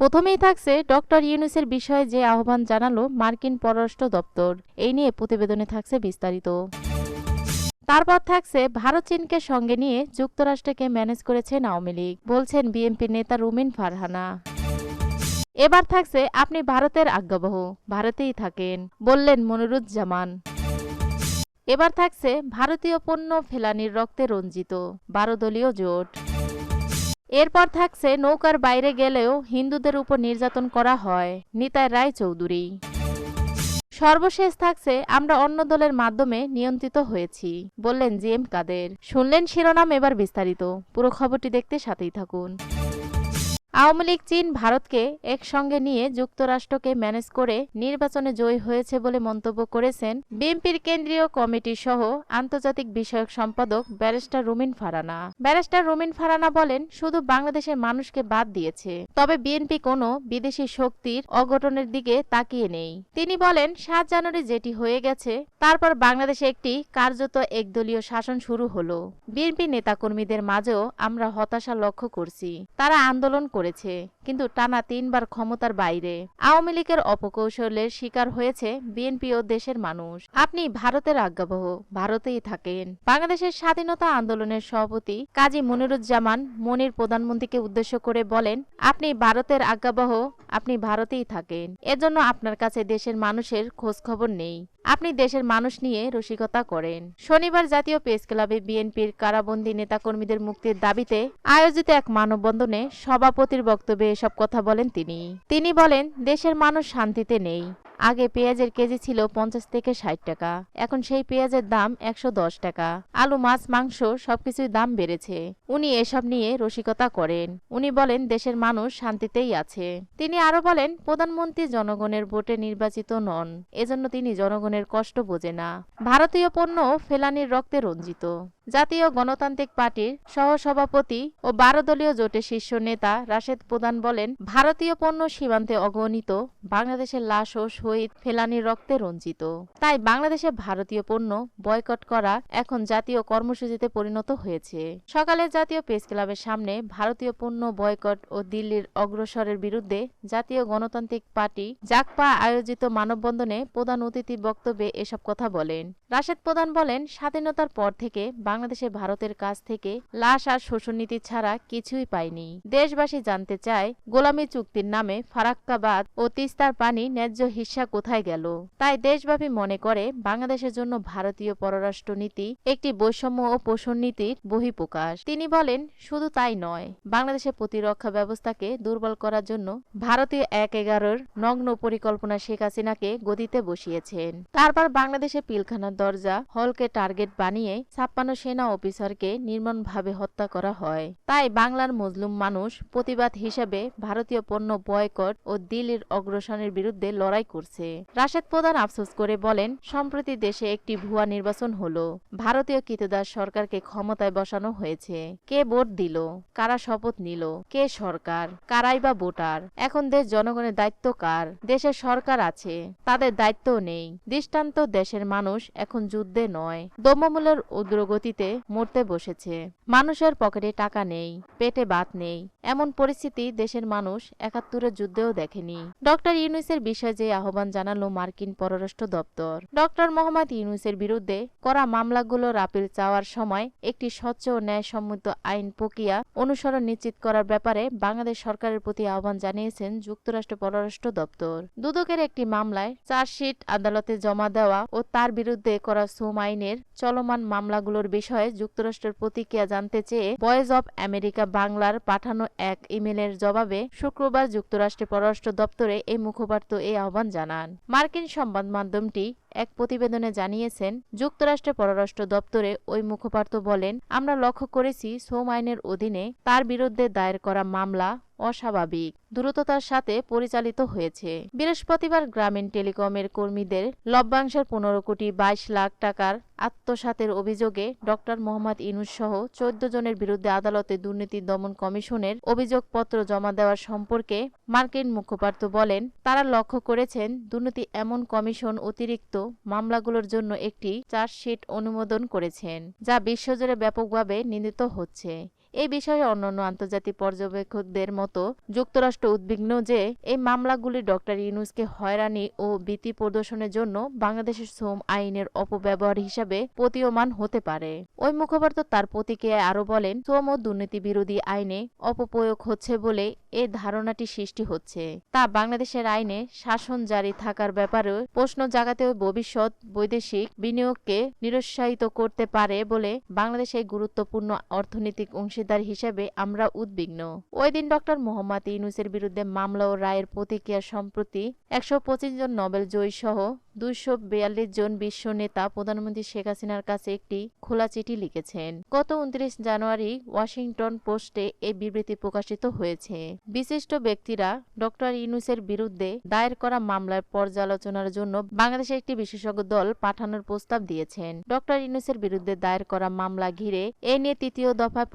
প্রথমেই থাকছে ডক্টর ইউনুসের বিষয়ে যে আহ্বান জানালো মার্কিন পররাষ্ট্র দপ্তর। এই নিয়ে প্রতিবেদনে থাকছে বিস্তারিত। তারপর থাকছে ভারত চীনকে সঙ্গে নিয়ে যুক্তরাষ্ট্রকে ম্যানেজ করেছেন আওয়ামী লীগ, বলছেন বিএনপির নেতা রুমিন ফারহানা। এবার থাকছে আপনি ভারতের আজ্ঞাবহ, ভারতেই থাকেন, বললেন মনিরুজ্জামান। এবার থাকছে ভারতীয় পণ্য ফেলানির রক্তে রঞ্জিত, বারো দলীয় জোট। এরপর থাকছে নৌকার বাইরে গেলেও হিন্দুদের উপর নির্যাতন করা হয়, নিতাই রায় চৌধুরী সর্বশেষ থাকছে আমরা অন্য দলের মাধ্যমে নিয়ন্ত্রিত হয়েছি, বললেন জি এম কাদের। শুনলেন শিরোনাম এবার বিস্তারিত। পুরো খবরটি দেখতে সাথেই থাকুন। আওয়ামী লীগ চীন ভারতকে একসঙ্গে নিয়ে যুক্তরাষ্ট্রকে ম্যানেজ করে নির্বাচনে জয়ী হয়েছে বলে মন্তব্য করেছেন বিএনপির কেন্দ্রীয় কমিটি সহ আন্তর্জাতিক বিষয়ক সম্পাদক ব্যারিস্টার রুমিন ফারানা। ব্যারিস্টার রুমিন ফারানা বলেন, শুধু বাংলাদেশের মানুষকে বাদ দিয়েছে, তবে বিএনপি কোনো বিদেশি শক্তির অঘটনের দিকে তাকিয়ে নেই। তিনি বলেন, সাত জানুয়ারি যেটি হয়ে গেছে, তারপর বাংলাদেশে একটি কার্যত একদলীয় শাসন শুরু হলো। বিএনপি নেতাকর্মীদের মাঝেও আমরা হতাশা লক্ষ্য করছি। তারা আন্দোলন করেছে, কিন্তু টানা তিনবার ক্ষমতার বাইরে। আওয়ামী লীগের অপকৌশলের শিকার হয়েছে বিএনপি ও দেশের মানুষ। আপনি ভারতের আজ্ঞাবহ, ভারতেই থাকেন। বাংলাদেশের স্বাধীনতা আন্দোলনের সভাপতি কাজী মনিরুজ্জামান মনির প্রধানমন্ত্রীকে উদ্দেশ্য করে বলেন, আপনি ভারতের আজ্ঞাবহ, আপনি ভারতেই থাকেন। এজন্য আপনার কাছে দেশের মানুষের খোঁজ খবর নেই। আপনি দেশের মানুষ নিয়ে রসিকতা করেন। শনিবার জাতীয় প্রেস ক্লাবে বিএনপির কারাবন্দী নেতাকর্মীদের মুক্তির দাবিতে আয়োজিত এক মানববন্ধনে সভাপতির বক্তব্যে এসব কথা বলেন তিনি। তিনি বলেন, দেশের মানুষ শান্তিতে নেই। আগে পেঁয়াজের কেজি ছিল পঞ্চাশ থেকে ষাট টাকা। এখন সেই পেঁয়াজের দাম একশো দশ টাকা। আলু, মাছ, মাংস সবকিছুর দাম বেড়েছে। উনি এসব নিয়ে রসিকতা করেন। উনি বলেন, দেশের মানুষ শান্তিতেই আছে। তিনি আরও বলেন, প্রধানমন্ত্রী জনগণের ভোটে নির্বাচিত নন। এজন্য তিনি জনগণের কষ্ট বোঝে না। ভারতীয় পণ্য ফেলানির রক্তে রঞ্জিত। জাতীয় গণতান্ত্রিক পার্টির সহসভাপতি ও বারো দলীয় জোটের শীর্ষ নেতা রাশেদ প্রধান বলেন, ভারতীয় পণ্য সীমান্তে অগণিত বাংলাদেশের লাশ ও শহীদ ফেলানির রক্তে রঞ্জিত। তাই বাংলাদেশে ভারতীয় পণ্য বয়কট করা এখন জাতীয় কর্মসূচিতে পরিণত হয়েছে। সকালে জাতীয় প্রেস ক্লাবের সামনে ভারতীয় পণ্য বয়কট ও দিল্লির অগ্রসরের বিরুদ্ধে জাতীয় গণতান্ত্রিক পার্টি জাকপা আয়োজিত মানববন্ধনে প্রধান অতিথি বক্তব্যে এসব কথা বলেন। রাশেদ প্রধান বলেন, স্বাধীনতার পর থেকে বাংলাদেশে ভারতের কাছ থেকে লাশ আর শোষণনীতি ছাড়া কিছুই পায়নি। দেশবাসী জানতে চায়, গোলামি চুক্তির নামে ফারাক্কাবাদ ও তিস্তার পানি ন্যায্য হিস্সা কোথায় গেল? তাই দেশব্যাপী মনে করে, বাংলাদেশের জন্য ভারতীয় পররাষ্ট্র নীতি একটি বৈষম্য ও পোষণ নীতির বহিঃপ্রকাশ। তিনি বলেন, শুধু তাই নয়, বাংলাদেশের প্রতিরক্ষা ব্যবস্থাকে দুর্বল করার জন্য ভারতীয় এক এগারোর নগ্ন পরিকল্পনা শেখ হাসিনাকে গদিতে বসিয়েছেন। তারপর বাংলাদেশে পিলখানার দরজা হলকে টার্গেট বানিয়ে ছাপ্পান্ন সেনা অফিসারকে নির্মমভাবে হত্যা করা হয়। তাই বাংলার মজলুম মানুষ প্রতিবাদ হিসেবে ভারতীয় পণ্য বয়কট ও দিল্লির অগ্রসরের বিরুদ্ধে লড়াই করছে। রাশেদ প্রধান আফসোস করে বলেন, সম্প্রতি দেশে একটি ভুয়া নির্বাচন হলো। ভারতীয় কৃতদাস সরকারকে ক্ষমতায় বসানো হয়েছে। কে ভোট দিল? কারা শপথ নিল? কে সরকার? কারাই বা ভোটার? এখন দেশ জনগণের দায়িত্ব কার? দেশের সরকার আছে, তাদের দায়িত্ব নেই। দৃষ্টান্ত দেশের মানুষ এখন যুদ্ধে নয়। দ্রব্যমূল্যের উগ্রগতিতে মরতে বসেছে। মানুষের পকেটে টাকা নেই, পেটে ভাত নেই। এমন পরিস্থিতি দেশের মানুষ একাত্তরের যুদ্ধেও দেখেনি। ডক্টর ইউনুসের বিষয়ে যে আহ্বান জানালো মার্কিন পররাষ্ট্র দপ্তর। ডক্টর মোহাম্মদ ইউনুসের বিরুদ্ধে করা মামলাগুলোর আপিল চাওয়ার সময় একটি স্বচ্ছ ও ন্যায়সম্মত আইন প্রক্রিয়া অনুসরণ নিশ্চিত করার ব্যাপারে বাংলাদেশ সরকারের প্রতি আহ্বান জানিয়েছেন যুক্তরাষ্ট্র পররাষ্ট্র দপ্তর। দুদকের একটি মামলায় চার্জশিট আদালতে জমা দেওয়া ও তার বিরুদ্ধে করা সুম আইনের চলমান মামলাগুলোর বিষয়ে যুক্তরাষ্ট্রের প্রতিক্রিয়া জানতে চেয়ে ভয়েস অব আমেরিকা বাংলার পাঠানো এক ইমেলের জবাবে শুক্রবার যুক্তরাষ্ট্রের পররাষ্ট্র দপ্তরে এই মুখপাত্র এই আহ্বান জানান। মার্কিন সংবাদ মাধ্যমটি এক প্রতিবেদনে জানিয়েছেন, যুক্তরাষ্ট্রের পররাষ্ট্র দপ্তরে ওই মুখপাত্র বলেন, আমরা লক্ষ্য করেছি শ্রম আইনের অধীনে তার বিরুদ্ধে দায়ের করা মামলা অস্বাভাবিক, দ্রুততার সাথে পরিচালিত হয়েছে। বৃহস্পতিবার গ্রামীণ টেলিকমের কর্মীদের লভ্যাংশের পনেরো কোটি বাইশ লাখ টাকার আত্মসাতের অভিযোগে ডক্টর মোহাম্মদ ইনুস সহ চোদ্দ জনের বিরুদ্ধে আদালতে দুর্নীতি দমন কমিশনের অভিযোগপত্র জমা দেওয়ার সম্পর্কে মার্কিন মুখপাত্র বলেন, তারা লক্ষ্য করেছেন দুর্নীতি এমন কমিশন অতিরিক্ত মামলাগুলোর জন্য একটি চার্জশিট অনুমোদন করেছেন, যা বিশ্বজুড়ে ব্যাপকভাবে নিন্দিত হচ্ছে। এই বিষয়ে অন্যান্য আন্তর্জাতিক পর্যবেক্ষকদের মতো যুক্তরাষ্ট্র উদ্বিগ্ন যে এই মামলাগুলি ডক্টর ইউনুসকে হয়রানি ও ভীতি প্রদর্শনের জন্য বাংলাদেশের শ্রম আইনের অপব্যবহার হিসাবে প্রতীয়মান হতে পারে। ওই মুখপাত্র তার প্রতিক্রিয়ায় আরও বলেন, শ্রম ও দুর্নীতি বিরোধী আইনে অপপ্রয়োগ হচ্ছে বলে এ ধারণাটি সৃষ্টি হচ্ছে। তা বাংলাদেশের আইনে শাসন জারি থাকার ব্যাপারে প্রশ্ন জাগাতেও ভবিষ্যৎ বৈদেশিক বিনিয়োগকে নিরুৎসাহিত করতে পারে বলে বাংলাদেশের গুরুত্বপূর্ণ অর্থনৈতিক অংশীদার হিসেবে আমরা উদ্বিগ্ন। ওই দিন ডক্টর মোহাম্মদ ইউনুসের বিরুদ্ধে মামলা ও রায়ের প্রতিক্রিয়া সম্প্রতি একশো পঁচিশ জন নোবেল জয়ী সহ দুইশো বিয়াল্লিশ জন বিশ্ব নেতা প্রধানমন্ত্রী শেখ হাসিনার কাছে একটি খোলা চিঠি লিখেছেন। গত উনত্রিশ জানুয়ারি ওয়াশিংটন পোস্টে এই বিবৃতি প্রকাশিত হয়েছে। বিশিষ্ট ব্যক্তিরা ডক্টর ইউনুসের বিরুদ্ধে দায়ের করা মামলার পর্যালোচনার জন্য বাংলাদেশে একটি বিশেষজ্ঞ দল পাঠানোর প্রস্তাব দিয়েছেন। ডক্টর ইউনুসের বিরুদ্ধে দায়ের করা মামলা ঘিরে এ নিয়ে তৃতীয় দফায়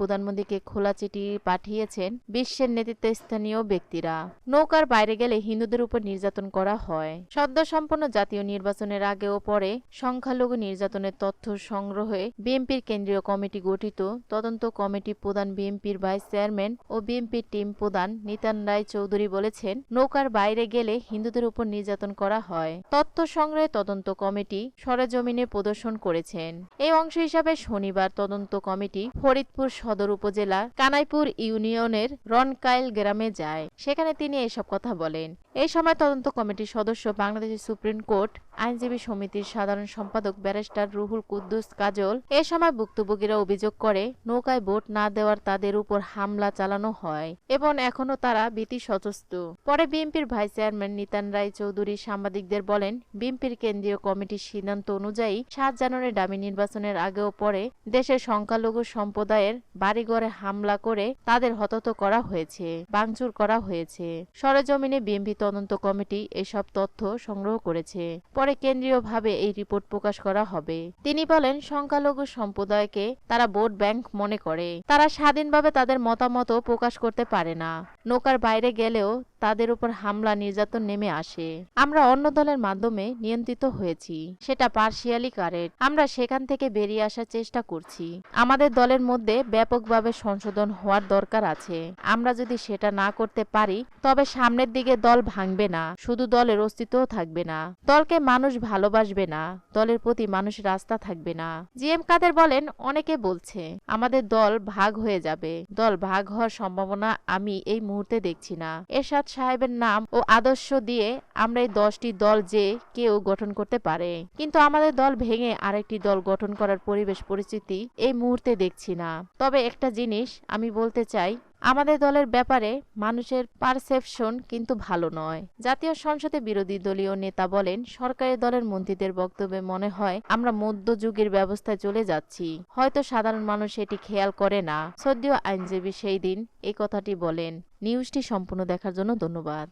প্রধানমন্ত্রীকে খোলা চিঠি পাঠিয়েছেন বিশ্বের নেতৃত্বস্থানীয় ব্যক্তিরা। নৌকার বাইরে গেলে হিন্দুদের উপর নির্যাতন করা হয়। সদ্য সম্পন্ন জাতীয় নির্বাচনের আগে ও পরে সংখ্যালঘু নির্যাতনের তথ্য সংগ্রহে বিএনপির কেন্দ্রীয় কমিটি গঠিত। তদন্ত কমিটি প্রধান বিএনপির ভাইস চেয়ারম্যান ও বিএনপির টিম প্রধান নিতান রায় চৌধুরী বলেছেন, নৌকার বাইরে গেলে হিন্দুদের উপর নির্যাতন করা হয়। তথ্য সংগ্রহে তদন্ত কমিটি সরেজমিনে প্রদর্শন করেছেন। এই অংশ হিসাবে শনিবার তদন্ত কমিটি ফরিদপুর সদর উপজেলা কানাইপুর ইউনিয়নের রনকাইল গ্রামে যায়। সেখানে তিনি এসব কথা বলেন। এই সময় তদন্ত কমিটির সদস্য বাংলাদেশের সুপ্রিম কোর্ট, আইনজীবী সমিতির সাধারণ সম্পাদক ব্যারিস্টার রুহুল কুদ্দুস কাজল এ সময় ভুক্তভোগীরা অভিযোগ করে, নৌকায় ভোট না দেওয়ার তাদের উপর হামলা চালানো হয় এবং এখনও তারা ভীতি সচস্ত পরে বিএনপির ভাইস চেয়ারম্যান নিতান রায় চৌধুরী সাংবাদিকদের বলেন, বিএনপির কেন্দ্রীয় কমিটির সিদ্ধান্ত অনুযায়ী সাত জানুয়ারি ডামি নির্বাচনের আগে ও পরে দেশের সংখ্যালঘু সম্প্রদায়ের বাড়িঘরে হামলা করে তাদের হতত করা হয়েছে, ভাঙচুর করা হয়েছে। সরেজমিনে বিএনপি তদন্ত কমিটি এসব তথ্য সংগ্রহ করেছে। পরে কেন্দ্রীয়ভাবে এই রিপোর্ট প্রকাশ করা হবে। তিনি বলেন, সংখ্যালঘু সম্প্রদায়কে তারা ভোট ব্যাংক মনে করে। তারা স্বাধীনভাবে তাদের মতামত প্রকাশ করতে পারে না। নৌকার বাইরে গেলেও তাদের উপর হামলা, নির্যাতন নেমে আসে। আমরা অন্য দলের মাধ্যমে নিয়ন্ত্রিত হয়েছি। সেটা পার্শিয়ালি কারেক্ট। আমরা সেখান থেকে বেরিয়ে আসার চেষ্টা করছি। আমাদের দলের মধ্যে ব্যাপকভাবে সংশোধন হওয়ার দরকার আছে। আমরা যদি সেটা না করতে পারি, তবে সামনের দিকে দল ভাঙবে না। শুধু দলের অস্তিত্বও থাকবে না। দলকে মানুষ ভালোবাসবে না। দলের প্রতি মানুষ রাস্তা থাকবে না। জি এম কাদের বলেন, অনেকে বলছে, আমাদের দল ভাগ হয়ে যাবে। দল ভাগ হওয়ার সম্ভাবনা আমি এই মুহূর্তে দেখছি না। এরশাদ সাহেবের নাম ও আদর্শ দিয়ে আমরা এই দশটি দল যে কেউ গঠন করতে পারে। কিন্তু আমাদের দল ভেঙে আরেকটি দল গঠন করার পরিবেশ পরিস্থিতি এই মুহূর্তে দেখছি না। তবে একটা জিনিস আমি বলতে চাই আমাদের দলের ব্যাপারে মানুষের পারসেপশন কিন্তু ভালো নয়। জাতীয় সংসদে বিরোধী দলীয় নেতা বলেন সরকারি দলের মন্ত্রীদের বক্তব্যে মনে হয়, আমরা মধ্যযুগের ব্যবস্থায় চলে যাচ্ছি। হয়তো সাধারণ মানুষ এটি খেয়াল করে না। সদ্য আইনজীবী সেই দিন এই কথাটি বলেন। নিউজটি সম্পূর্ণ দেখার জন্য ধন্যবাদ।